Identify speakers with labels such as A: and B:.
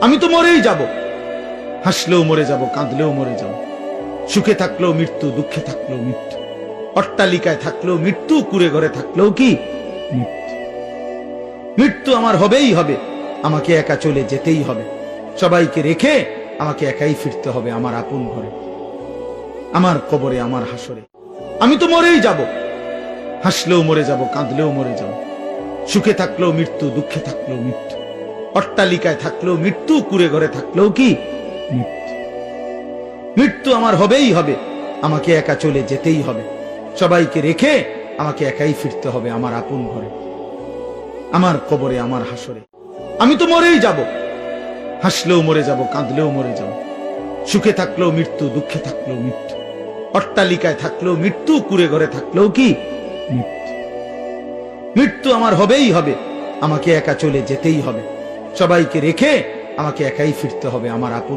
A: আমি তো মরেই যাব। হাসলেও মরে যাব, কাঁদলেও মরে যাব। সুখে থাকলেও মৃত্যু, দুঃখে থাকলেও মৃত্যু। অট্টালিকায় থাকলেও মৃত্যু, কুড়ে ঘরে থাকলেও কি? মৃত্যু। মৃত্যু আমার হবেই হবে, আমাকে একা চলে যেতেই হবে। সবাইকে রেখে আমাকে একাই ফিরতে হবে আমার আপন ঘরে, আমার কবরে, আমার হাসরে। আমি তো মরেই যাব। হাসলেও মরে যাব, কাঁদলেও মরে যাব। সুখে থাকলেও মৃত্যু, দুঃখে থাকলেও মৃত্যু। অট্টালিকায় থাকলেও, মৃত্যু কুড়ে ঘরে থাকলেও কি? মৃত্যু। আমার হবেই হবে, আমাকে একা চলে যেতেই হবে। সবাইকে রেখে আমাকে একাই ফিরতে হবে আমার আপন ঘরে, আমার কবরে, আমার হাসরে। আমি তো মরেই যাব, হাসলেও মরে যাব, কাঁদলেও মরে যাব। সুখে থাকলেও মৃত্যু, দুঃখে থাকলেও মৃত্যু। অট্টালিকায় থাকলেও মৃত্যু, কুড়ে ঘরে থাকলেও কি? মৃত্যু আমার হবেই হবে, আমাকে একা চলে যেতেই হবে। সবাইকে রেখে আমাকে একাই ফিরতে হবে আমার আপন